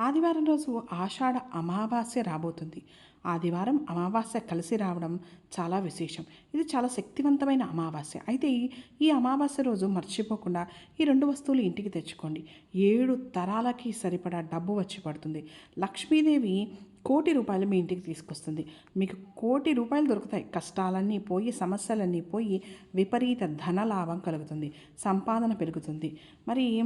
ఆదివారం రోజు ఆషాఢ అమావాస్య రాబోతుంది. ఆదివారం అమావాస్య కలిసి రావడం చాలా విశేషం. ఇది చాలా శక్తివంతమైన అమావాస్య. అయితే ఈ- అమావాస్య రోజు మర్చిపోకుండా ఈ రెండు వస్తువులు ఇంటికి తెచ్చుకోండి. ఏడు తరాలకి సరిపడా డబ్బు వచ్చి పడుతుంది. లక్ష్మీదేవి కోటి రూపాయలు మీ ఇంటికి తీసుకొస్తుంది. మీకు కోటి రూపాయలు దొరుకుతాయి. కష్టాలన్నీ పోయి సమస్యలన్నీ పోయి విపరీత ధనలాభం కలుగుతుంది. సంపాదన పెరుగుతుంది. మరి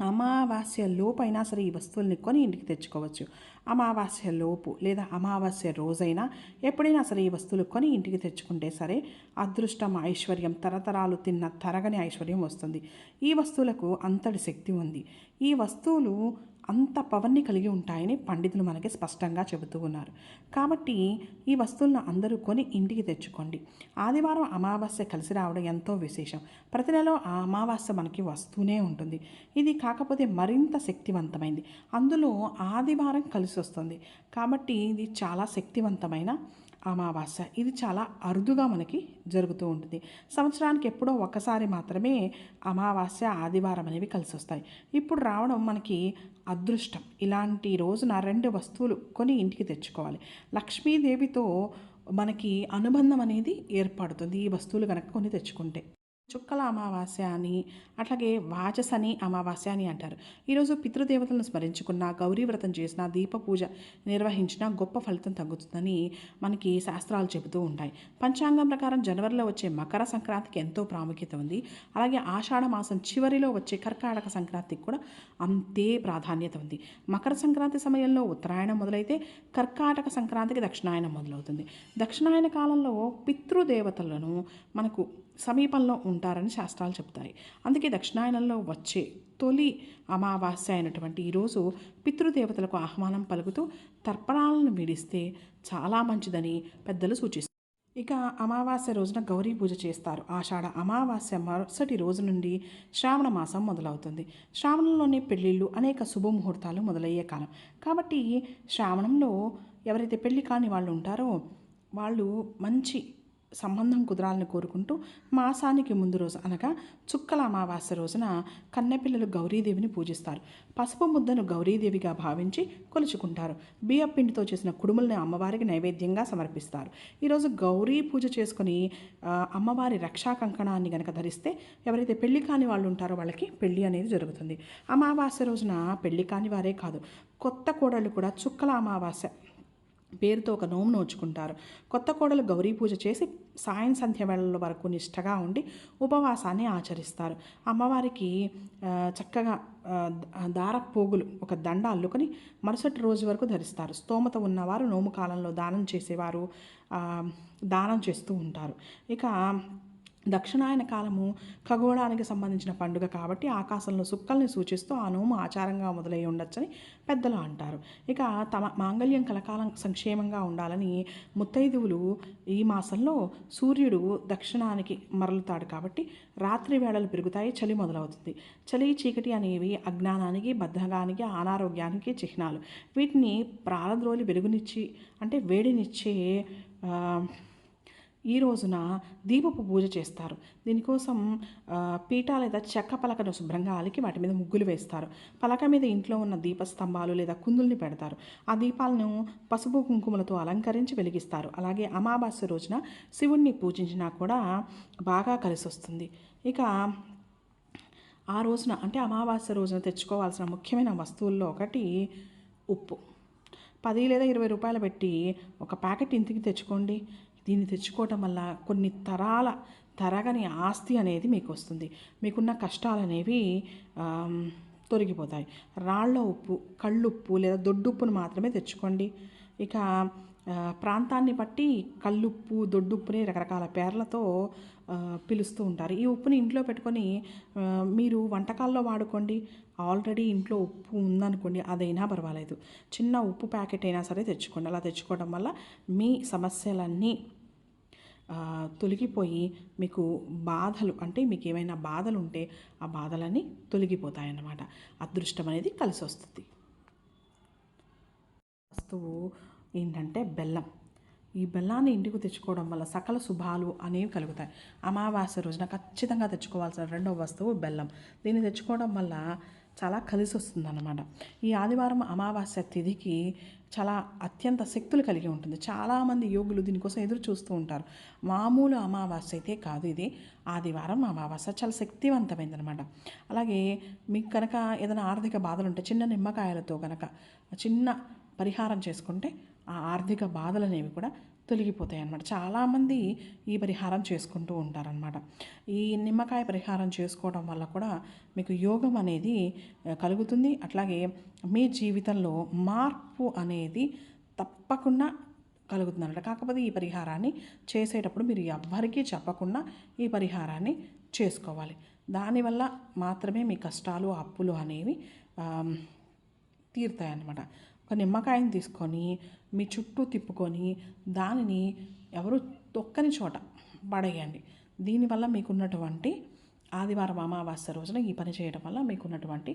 అమావాస్య లోపు అయినా సరే ఈ వస్తువుల్ని కొని ఇంటికి తెచ్చుకోవచ్చు. అమావాస్య లోపు లేదా అమావాస్య రోజైనా ఎప్పుడైనా సరే ఈ వస్తువులు కొని ఇంటికి తెచ్చుకుంటే సరే అదృష్టం ఐశ్వర్యం తరతరాలు తిన్న తరగని ఐశ్వర్యం వస్తుంది. ఈ వస్తువులకు అంతటి శక్తి ఉంది. ఈ వస్తువులు అంత పవర్ని కలిగి ఉంటాయని పండితులు మనకి స్పష్టంగా చెబుతూ ఉన్నారు. కాబట్టి ఈ వస్తువులను అందరూ కొని ఇంటికి తెచ్చుకోండి. ఆదివారం అమావాస్య కలిసి రావడం ఎంతో విశేషం. ప్రతి నెలలో ఆ అమావాస్య మనకి వస్తూనే ఉంటుంది. ఇది కాకపోతే మరింత శక్తివంతమైంది. అందులో ఆదివారం కలిసి వస్తుంది. కాబట్టి ఇది చాలా శక్తివంతమైన అమావాస్య. ఇది చాలా అరుదుగా మనకి జరుగుతూ ఉంటుంది. సంవత్సరానికి ఎప్పుడో ఒక్కసారి మాత్రమే అమావాస్య ఆదివారం అనేవి కలిసి వస్తాయి ఇప్పుడు రావడం మనకి అదృష్టం. ఇలాంటి రోజున రెండు వస్తువులు కొని ఇంటికి తెచ్చుకోవాలి. లక్ష్మీదేవితో మనకి అనుబంధం అనేది ఏర్పడుతుంది ఈ వస్తువులు కనుక కొని తెచ్చుకుంటే. చుక్కల అమావాస్య అని అట్లాగే వాచసని అమావాస్య అని అంటారు. ఈరోజు పితృదేవతలను స్మరించుకున్న గౌరీ వ్రతం చేసిన దీప పూజ నిర్వహించిన గొప్ప ఫలితం తగ్గుతుందని మనకి శాస్త్రాలు చెబుతూ ఉంటాయి. పంచాంగం ప్రకారం జనవరిలో వచ్చే మకర సంక్రాంతికి ఎంతో ప్రాముఖ్యత ఉంది. అలాగే ఆషాఢ మాసం చివరిలో వచ్చే కర్కాటక సంక్రాంతికి కూడా అంతే ప్రాధాన్యత ఉంది. మకర సంక్రాంతి సమయంలో ఉత్తరాయణం మొదలైతే కర్కాటక సంక్రాంతికి దక్షిణాయనం మొదలవుతుంది. దక్షిణాయన కాలంలో పితృదేవతలను మనకు సమీపంలో ఉంటారని శాస్త్రాలు చెప్తాయి అందుకే దక్షిణాయనంలో వచ్చే తొలి అమావాస్య అయినటువంటి ఈరోజు పితృదేవతలకు ఆహ్వానం పలుకుతూ తర్పణాలను విడిస్తే చాలా మంచిదని పెద్దలు సూచిస్తారు ఇక అమావాస్య రోజున గౌరీ పూజ చేస్తారు. ఆషాఢ అమావాస్య మరుసటి రోజు నుండి శ్రావణ మాసం మొదలవుతుంది. శ్రావణంలోనే పెళ్ళిళ్ళు అనేక శుభముహూర్తాలు మొదలయ్యే కాలం. కాబట్టి శ్రావణంలో ఎవరైతే పెళ్ళి కాని వాళ్ళు ఉంటారో వాళ్ళు మంచి సంబంధం కుదరాలని కోరుకుంటూ మాసానికి ముందు రోజు అనగా చుక్కల అమావాస్య రోజున కన్నెపిల్లలు గౌరీదేవిని పూజిస్తారు. పసుపు ముద్దను గౌరీదేవిగా భావించి కొలుచుకుంటారు. బియ్యం పిండితో చేసిన కుడుముల్ని అమ్మవారికి నైవేద్యంగా సమర్పిస్తారు. ఈరోజు గౌరీ పూజ చేసుకుని అమ్మవారి రక్షా కంకణాన్ని గనక ధరిస్తే ఎవరైతే పెళ్ళి కాని వాళ్ళు ఉంటారో వాళ్ళకి పెళ్ళి అనేది జరుగుతుంది. అమావాస్య రోజున పెళ్ళి కాని వారే కాదు కొత్త కోడళ్ళు కూడా చుక్కల అమావాస్య పేరుతో ఒక నోము నోచుకుంటారు. కొత్త కోడలు గౌరీ పూజ చేసి సాయం సంధ్య వేళల వరకు నిష్టగా ఉండి ఉపవాసాన్ని ఆచరిస్తారు. అమ్మవారికి చక్కగా దార పోగులు ఒక దండ అల్లుకొని మరుసటి రోజు వరకు ధరిస్తారు. స్తోమత ఉన్నవారు నోము కాలంలో దానం చేసేవారు దానం చేస్తూ ఉంటారు. ఇక దక్షిణాయన కాలము ఖగోళానికి సంబంధించిన పండుగ కాబట్టి ఆకాశంలో సుక్కల్ని సూచిస్తూ ఆ నోము ఆచారంగా మొదలై ఉండొచ్చని పెద్దలు అంటారు. ఇక తమ మాంగళ్యం కలకాలం సంక్షేమంగా ఉండాలని ముత్తైదువులు ఈ మాసంలో సూర్యుడు దక్షిణానికి మరలుతాడు కాబట్టి రాత్రి వేళలు పెరుగుతాయి చలి మొదలవుతుంది. చలి చీకటి అనేవి అజ్ఞానానికి బద్ధగానికి అనారోగ్యానికి చిహ్నాలు. వీటిని ప్రారద్రోలి వెలుగునిచ్చి అంటే వేడినిచ్చే ఈ రోజున దీపపు పూజ చేస్తారు. దీనికోసం ఆ, పీట లేదా చెక్క పలకను శుభ్రంగా అలికి వాటి మీద ముగ్గులు వేస్తారు. పలక మీద ఇంట్లో ఉన్న దీపస్తంభాలు లేదా కుందుల్ని పెడతారు. ఆ దీపాలను పసుపు కుంకుమలతో అలంకరించి వెలిగిస్తారు. అలాగే అమావాస్య రోజున శివుణ్ణి పూజించినా కూడా బాగా కలిసి వస్తుంది ఇక ఆ రోజున అంటే అమావాస్య రోజున తెచ్చుకోవాల్సిన ముఖ్యమైన వస్తువుల్లో ఒకటి ఉప్పు. పది లేదా ఇరవై రూపాయలు పెట్టి ఒక ప్యాకెట్ ఇంటికి తెచ్చుకోండి. దీన్ని తెచ్చుకోవటం వల్ల కొన్ని తరాల తరగని ఆస్తి అనేది మీకు వస్తుంది మీకున్న కష్టాలు అనేవి తొలగిపోతాయి. రాళ్ళ ఉప్పు కళ్ళుప్పు లేదా దొడ్డుప్పును మాత్రమే తెచ్చుకోండి. ఇక ప్రాంతాన్ని బట్టి కళ్ళుప్పు దొడ్డుప్పుని రకరకాల పేర్లతో పిలుస్తూ ఉంటారు. ఈ ఉప్పుని ఇంట్లో పెట్టుకొని మీరు వంటకాల్లో వాడుకోండి. ఆల్రెడీ ఇంట్లో ఉప్పు ఉందనుకోండి అదైనా పర్వాలేదు. చిన్న ఉప్పు ప్యాకెట్ అయినా సరే తెచ్చుకోండి. అలా తెచ్చుకోవడం వల్ల మీ సమస్యలన్నీ తొలగిపోయి మీకు బాధలు అంటే మీకు ఏమైనా బాధలు ఉంటే ఆ బాధలన్నీ తొలగిపోతాయన్నమాట. అదృష్టం అనేది కలిసి వస్తుంది వస్తువు ఏంటంటే బెల్లం. ఈ బెల్లాన్ని ఇంటికి తెచ్చుకోవడం వల్ల సకల శుభాలు అనేవి కలుగుతాయి. అమావాస్య రోజున ఖచ్చితంగా తెచ్చుకోవాల్సిన రెండవ వస్తువు బెల్లం. దీన్ని తెచ్చుకోవడం వల్ల చాలా కలిసి వస్తుందన్నమాట ఈ ఆదివారం అమావాస్య తిథికి చాలా అత్యంత శక్తులు కలిగి ఉంటుంది. చాలామంది యోగులు దీనికోసం ఎదురు చూస్తూ ఉంటారు. మామూలు అమావాస్య అయితే కాదు ఇది. ఆదివారం అమావాస్య చాలా శక్తివంతమైందనమాట అలాగే మీకు కనుక ఏదైనా ఆర్థిక బాధలు ఉంటే చిన్న నిమ్మకాయలతో కనుక చిన్న పరిహారం చేసుకుంటే ఆ ఆర్థిక బాధలు అనేవి కూడా తొలగిపోతాయి అన్నమాట చాలామంది ఈ పరిహారం చేసుకుంటూ ఉంటారనమాట ఈ నిమ్మకాయ పరిహారం చేసుకోవడం వల్ల కూడా మీకు యోగం అనేది కలుగుతుంది. అట్లాగే మీ జీవితంలో మార్పు అనేది తప్పకుండా కలుగుతుంది అనమాట కాకపోతే ఈ పరిహారాన్ని చేసేటప్పుడు మీరు ఎవ్వరికీ చెప్పకుండా ఈ పరిహారాన్ని చేసుకోవాలి. దానివల్ల మాత్రమే మీ కష్టాలు అప్పులు అనేవి తీరుతాయన్నమాట. ఒక నిమ్మకాయని తీసుకొని మీ చుట్టూ తిప్పుకొని దానిని ఎవరు తొక్కని చోట పడేయండి. దీనివల్ల మీకున్నటువంటి ఆదివారం అమావాస్య రోజున ఈ పని చేయడం వల్ల మీకున్నటువంటి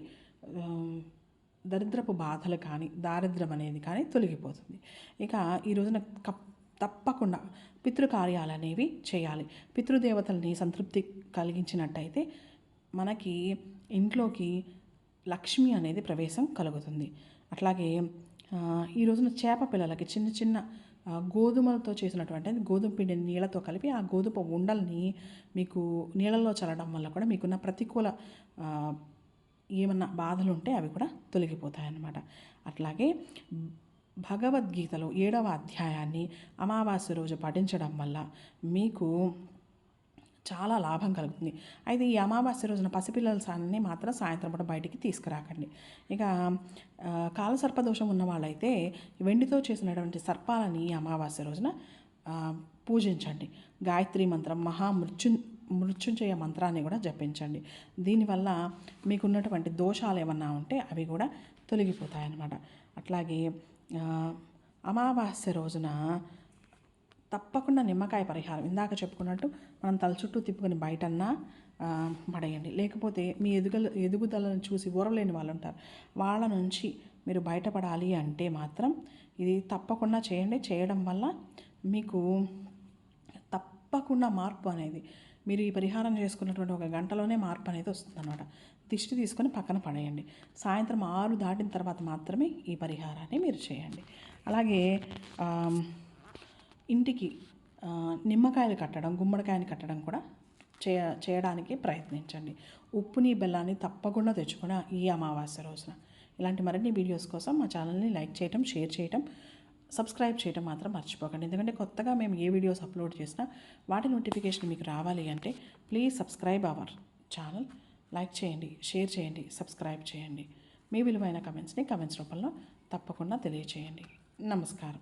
దరిద్రపు బాధలు కానీ దారిద్రం అనేది కానీ తొలగిపోతుంది. ఇక ఈ రోజున కప్ తప్పకుండా పితృకార్యాలు అనేవి చేయాలి. పితృదేవతల్ని సంతృప్తి కలిగించినట్టయితే మనకి ఇంట్లోకి లక్ష్మి అనేది ప్రవేశం కలుగుతుంది. అట్లాగే ఈ రోజున చేప పిల్లలకి చిన్న చిన్న గోధుమలతో చేసినటువంటి గోధుమ పిండిని నీళ్ళతో కలిపి ఆ గోధుమ ఉండల్ని మీకు నీళ్ళలో చల్లడం వల్ల కూడా మీకున్న ప్రతికూల ఏమన్నా బాధలు ఉంటే అవి కూడా తొలగిపోతాయి అన్నమాట అట్లాగే భగవద్గీతలో ఏడవ అధ్యాయాన్ని అమావాస్య రోజు పఠించడం వల్ల మీకు చాలా లాభం కలుగుతుంది. అయితే ఈ అమావాస్య రోజున పసిపిల్లల సాన్ని మాత్రం సాయంత్రం పూట బయటికి తీసుకురాకండి. ఇక కాలసర్ప కాలసర్పదోషం ఉన్న వాళ్ళైతే వెండితో చేసినటువంటి సర్పాలని ఈ అమావాస్య రోజున పూజించండి. గాయత్రి మంత్రం మహామృత్యు మృత్యుంజయ మంత్రాన్ని కూడా జపించండి. దీనివల్ల మీకున్నటువంటి దోషాలు ఏమన్నా ఉంటే అవి కూడా తొలగిపోతాయి అన్నమాట అట్లాగే అమావాస్య రోజున తప్పకుండా నిమ్మకాయ పరిహారం. ఇందాక చెప్పుకున్నట్టు మనం తల చుట్టూ తిప్పుకొని బయటన్నా పడేయండి. లేకపోతే మీ ఎదుగల ఎదుగుదలను చూసి ఊరలేని వాళ్ళు ఉంటారు వాళ్ళ నుంచి మీరు బయటపడాలి అంటే మాత్రం ఇది తప్పకుండా చేయండి. చేయడం వల్ల మీకు తప్పకుండా మార్పు అనేది మీరు ఈ పరిహారం చేసుకున్నటువంటి ఒక గంటలోనే మార్పు అనేది వస్తుందన్నమాట. దిష్టి తీసుకొని పక్కన పడేయండి. సాయంత్రం ఆరు దాటిన తర్వాత మాత్రమే ఈ పరిహారాన్ని మీరు చేయండి. అలాగే ఇంటికి నిమ్మకాయలు కట్టడం గుమ్మడికాయని కట్టడం కూడా చేయ చేయడానికి ప్రయత్నించండి. ఉప్పుని బెల్లాన్ని తప్పకుండా తెచ్చుకుని ఈ అమావాస్య రోజున. ఇలాంటి మరిన్ని వీడియోస్ కోసం మా ఛానల్ని లైక్ చేయటం షేర్ చేయటం సబ్స్క్రైబ్ చేయటం మాత్రం మర్చిపోకండి. ఎందుకంటే కొత్తగా మేము ఏ వీడియోస్ అప్లోడ్ చేసినా వాటి నోటిఫికేషన్ మీకు రావాలి అంటే please subscribe our channel. Like చేయండి షేర్ చేయండి సబ్స్క్రైబ్ చేయండి. మీ విలువైన కమెంట్స్ని కమెంట్స్ రూపంలో తప్పకుండా తెలియచేయండి. నమస్కారం.